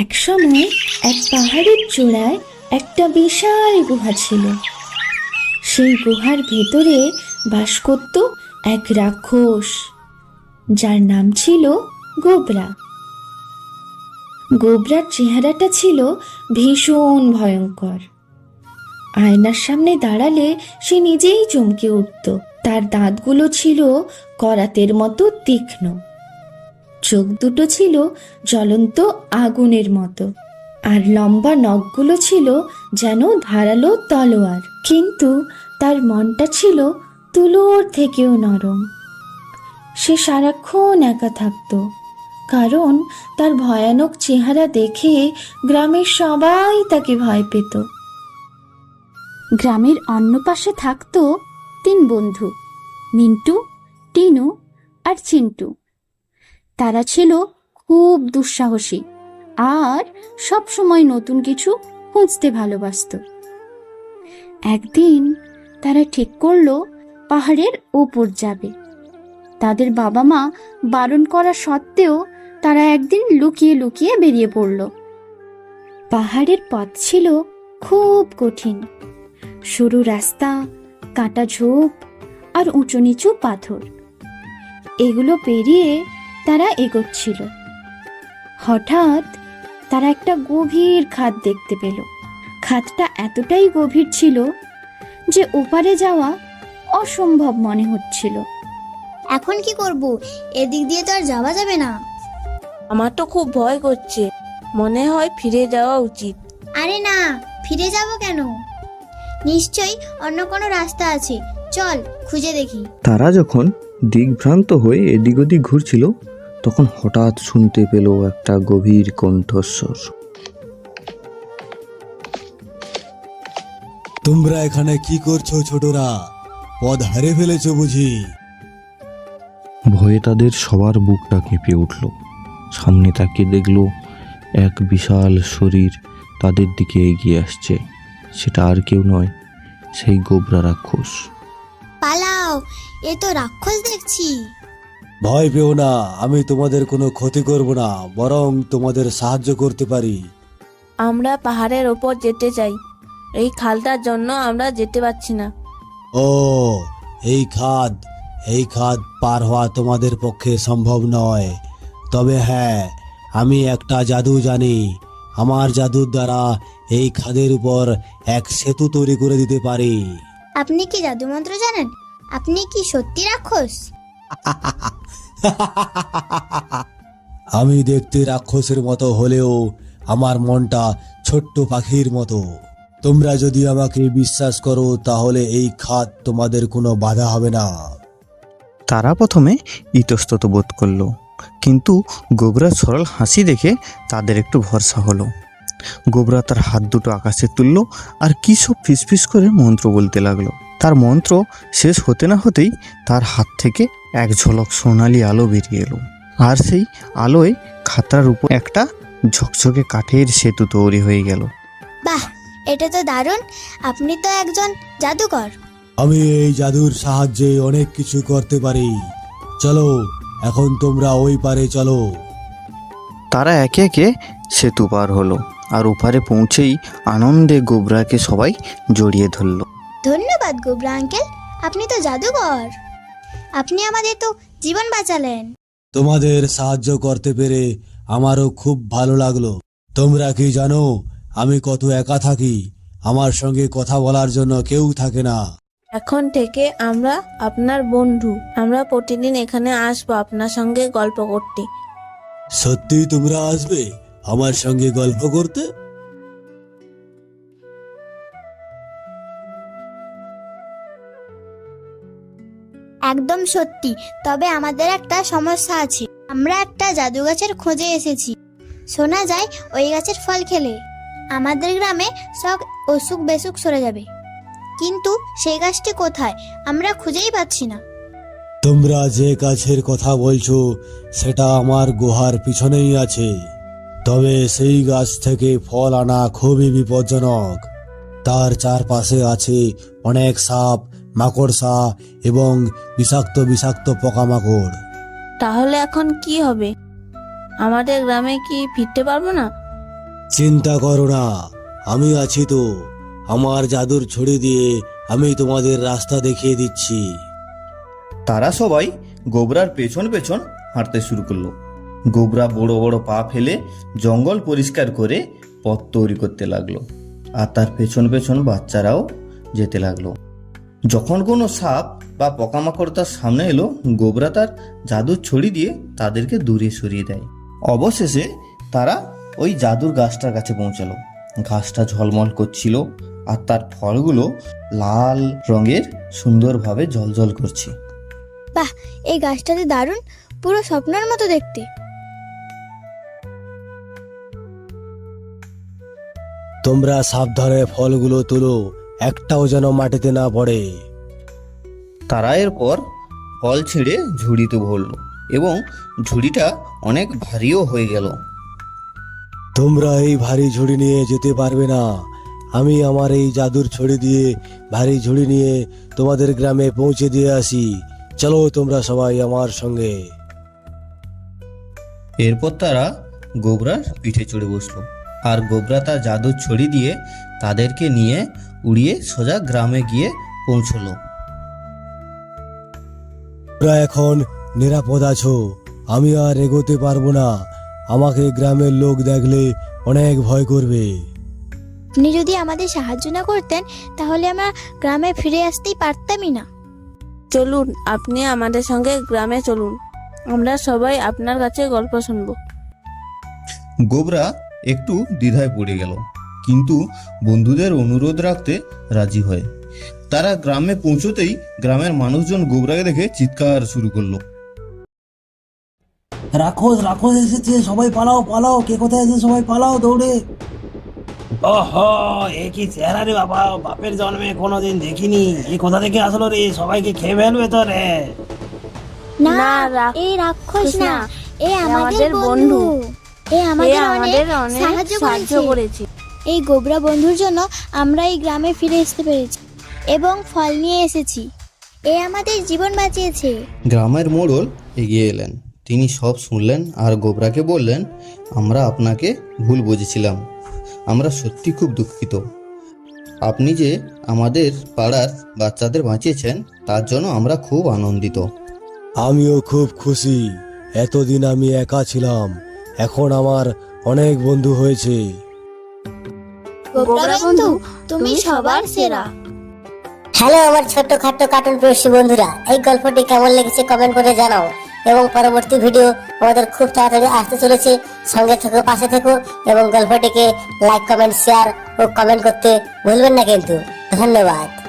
এক সময় এক পাহাড়ের চূড়ায় একটা বিশাল গুহা ছিল। সেই গুহার ভেতরে বাস করত এক রাক্ষস, যার নাম ছিল গোবরা। গোবরার চেহারাটা ছিল ভীষণ ভয়ঙ্কর। আয়নার সামনে দাঁড়ালে সে নিজেই চমকে উঠত। তার দাঁতগুলো ছিল করাতের মতো তীক্ষ্ণ। চোখ দুটো ছিল জ্বলন্ত আগুনের মতো, আর লম্বা নখগুলো ছিল যেন ধারালো তলোয়ার। কিন্তু তার মনটা ছিল তুলোর থেকেও নরম। সে সারাক্ষণ একা থাকতো, কারণ তার ভয়ানক চেহারা দেখে গ্রামের সবাই তাকে ভয় পেত। গ্রামের অন্য পাশে থাকতো তিন বন্ধু, মিন্টু, টিনু আর চিন্টু। তারা ছিল খুব দুঃসাহসী আর সব সময় নতুন কিছু খুঁজতে ভালোবাসতো। একদিন তারা ঠিক করল পাহাড়ের ওপর যাবে। তাদের বাবা মা বারণ করা সত্ত্বেও তারা একদিন লুকিয়ে লুকিয়ে বেরিয়ে পড়ল। পাহাড়ের পথ ছিল খুব কঠিন। সরু রাস্তা, কাটা ঝোপ আর উঁচু নিচু পাথর। এগুলো পেরিয়ে তারা এগোচ্ছিল। হঠাৎ তারা একটা গভীর খাদ দেখতে পেল। খাদটা এতটাই গভীর ছিল যে ওপারে যাওয়া অসম্ভব মনে হচ্ছিল। এখন কি করব? এদিক দিয়ে তো আর যাওয়া যাবে না। আমার তো খুব ভয় করছে। মনে হয় ফিরে যাওয়া উচিত। আরে না ফিরে যাব কেন? নিশ্চয়ই অন্য কোনো রাস্তা আছে। চল খুঁজে দেখি। তারা যখন দিগ্ভ্রান্ত হয়ে এদিক ওদিক ঘুরছিল তখন হঠাৎ শুনতে পেল একটা গভীর কণ্ঠস্বর। তোমরা এখানে কি করছ ছোটরা? পদ হারে ফেলেছো বুঝি? ভয়ে তাদের সবার বুকটা কেঁপে উঠল। সামনে তাকিয়ে দেখল এক বিশাল শরীর তাদের দিকে এগিয়ে আসছে। সেটা আর কেউ নয় সেই গোবরা রাক্ষস। পালাও এ তো রাক্ষস দেখছি। ভয় পেও না আমি তোমাদের কোনো ক্ষতি করব না বরং তোমাদের সাহায্য করতে পারি। আমরা পাহাড়ের ওপর যেতে চাই। এই খালটার জন্য আমরা যেতে পারছি না। ও এই খাদ এই খাদ পার হওয়া তোমাদের পক্ষে সম্ভব নয়। তবে হ্যাঁ আমি একটা জাদু জানি। আমার জাদুর দ্বারা এই খাদের উপর এক সেতু তৈরি করে দিতে পারি। আপনি কি জাদু মন্ত্র জানেন? আপনি কি সত্যি রাক্ষস? আমি দেখতে রাক্ষসের মতো হলেও আমার মনটা ছোট্ট পাখির মতো। তোমরা যদি আমাকে বিশ্বাস করো তাহলে এই খাত তোমাদের কোনো বাধা হবে না। তারা প্রথমে ইতস্তত বোধ করল কিন্তু গোবরা সরল হাসি দেখে তাদের একটু ভরসা হলো। গোবরা তার হাত দুটো আকাশে তুলল আর কী সব ফিসফিস করে মন্ত্র বলতে লাগল। তার মন্ত্র শেষ হতে না হতেই তার হাত থেকে এক ঝলক সোনালি আলো বেরিয়ে এলো। আর সেই আলোয় খাতার উপর একটা ঝকঝকে কাঠের সেতু তৈরি হয়ে গেল। বাহ এটা তো দারুণ। আপনি তো একজন জাদুকর। আমি এই জাদুর সাহায্যে অনেক কিছু করতে পারি। চলো এখন তোমরা ওই পারে চলো। তারা একে একে সেতু পার হলো আর ওপারে পৌঁছেই আনন্দে গোবরাকে সবাই জড়িয়ে ধরলো। ধন্যবাদ গোবরা আঙ্কেল। আপনি তো জাদুঘর। আপনি আমাদের তো জীবন বাঁচালেন। তোমাদের সাহায্য করতে পেরে আমারও খুব ভালো লাগল। তোমরা কি জানো আমি কত একা থাকি। আমার সঙ্গে কথা বলার জন্য কেউ থাকে না। এখন থেকে আমরা আপনার বন্ধু। আমরা প্রতিদিন এখানে আসব আপনার সঙ্গে গল্প করতে। সত্যি তোমরা আসবে আমার সঙ্গে গল্প করতে? একদম সত্যি, তবে আমাদের একটা সমস্যা আছে। আমরা একটা জাদু গাছের খোঁজে এসেছি। শোনা যায়, ওই গাছের ফল খেলে। আমাদের গ্রামে সব অসুখ বেসুখ সরে যাবে। কিন্তু সেই গাছটি কোথায়, আমরা খুঁজেই পাচ্ছি না। তোমরা যে গাছের কথা বলছো, সেটা আমার গুহার পিছনেই আছে। তবে সেই গাছ থেকে ফল আনা খুবই বিপজ্জনক। তার চারপাশে আছে অনেক সাপ মাকড়সা এবং বিষাক্ত বিষাক্ত পোকামাকড়। তাহলে এখন কি হবে? আমাদের গ্রামে কি ফিরতে পারব না? চিন্তা করো না আমি আছি তো। আমার জাদুর ছড়ি দিয়ে আমি তোমাদের রাস্তা দেখিয়ে দিচ্ছি। তারা সবাই গোবরার পেছন পেছন হাঁটতে শুরু করল। গোবরা বড় বড় পা ফেলে জঙ্গল পরিষ্কার করে পথ তৈরি করতে লাগল। আর তার পেছন পেছন বাচ্চারাও যেতে লাগল। যখন কোনো সাপ বা পোকামাকড় তার সামনে এলো গোবরা তার জাদুর ছড়ি দিয়ে তাদেরকে দূরে সরিয়ে দেয়। অবশেষে তারা ওই জাদুর গাছটার কাছে পৌঁছালো। ঘাসটা ঝলমল করছিল আর তার ফলগুলো লাল রঙের সুন্দরভাবে জলজল করছে। বাহ এই গাছটাতে দারুণ! পুরো স্বপ্নের মতো দেখতে। তোমরা সাবধানে ফলগুলো তুলো। একটাও যেন মাটিতে না পড়ে। তারা এরপর ফল ছিঁড়ে ঝুড়িতে ভরল এবং ঝুড়িটা অনেক ভারীও হয়ে গেল। তোমরা এই ভারী ঝুড়ি নিয়ে যেতে পারবে না। আমি আমার এই জাদুর ছড়ি দিয়ে ভারী ঝুড়ি নিয়ে তোমাদের গ্রামে পৌঁছে দিয়ে আসি। চলো তোমরা সবাই আমার সঙ্গে। এরপর তারা গোবরার পিঠে চড়ে বসল। আর গোবরা তার জাদুর ছড়ি দিয়ে তাদেরকে নিয়ে উড়িয়ে সোজা গ্রামে গিয়ে পৌঁছলো। তোমরা এখন নিরাপদ আছো। আমি আর এগোতে পারব না। আমাকে গ্রামের লোক দেখলে অনেক ভয় করবে। আপনি যদি আমাদের সাহায্য না করতেন তাহলে আমরা গ্রামে ফিরে আসতেই পারতামই না। চলুন আপনি আমাদের সঙ্গে গ্রামে চলুন। আমরা সবাই আপনার কাছে গল্প শুনব। গোবরা একটু দ্বিধায় পড়ে গেল। কিন্তু বন্ধুদের অনুরোধ রাখতে রাজি হয়। তারা গ্রামে পৌঁছতেই গ্রামের মানুষজন গোবরাকে দেখে চিৎকার শুরু করল। রাক্ষস রাক্ষস এসেছে সবাই পালাও পালাও। কে কোথায় আছে? সবাই পালাও দৌড়ে। ওহো এ কি চেহারা রে বাবা। বাপের জন্মে কোনোদিন দেখিনি। এ কোথা থেকে আসলো রে? সবাইকে খেয়ে ফেলবে তো রে না এই রাক্ষস না। এ আমাদের বন্ধু। এ আমাদের অনেক সাহায্য করেছে। এই গোবরা বন্ধুর জন্য আমরা এই গ্রামে ফিরে আসতে পেরেছি এবং ফল নিয়ে এসেছি। এ আমাদের জীবন বাঁচিয়েছে। গ্রামের মোড়ল এগিয়ে এলেন। তিনি সব শুনলেন আর গোবরাকে বললেন আমরা আপনাকে ভুল বুঝেছিলাম। আমরা সত্যি খুব দুঃখিত। আপনি যে আমাদের পাড়ার বাচ্চাদের বাঁচিয়েছেন তার জন্য আমরা খুব আনন্দিত। আমিও খুব খুশি। এতদিন আমি একা ছিলাম। এখন আমার অনেক বন্ধু হয়েছে। বন্ধু তুমি সবার সেরা। হ্যালো আমার ছোট্ট খাট্ট কার্টুন প্রেসী বন্ধুরা এই গল্পটি কেমন লেগেছে কমেন্ট করে জানাও। এবং পরবর্তী ভিডিও আমাদের খুব তাড়াতাড়ি আসতে চলেছে সঙ্গে থেকো পাশে থেকো এবং গল্পটিকে লাইক কমেন্ট শেয়ার ও কমেন্ট করতে ভুলবেন না কিন্তু। ধন্যবাদ।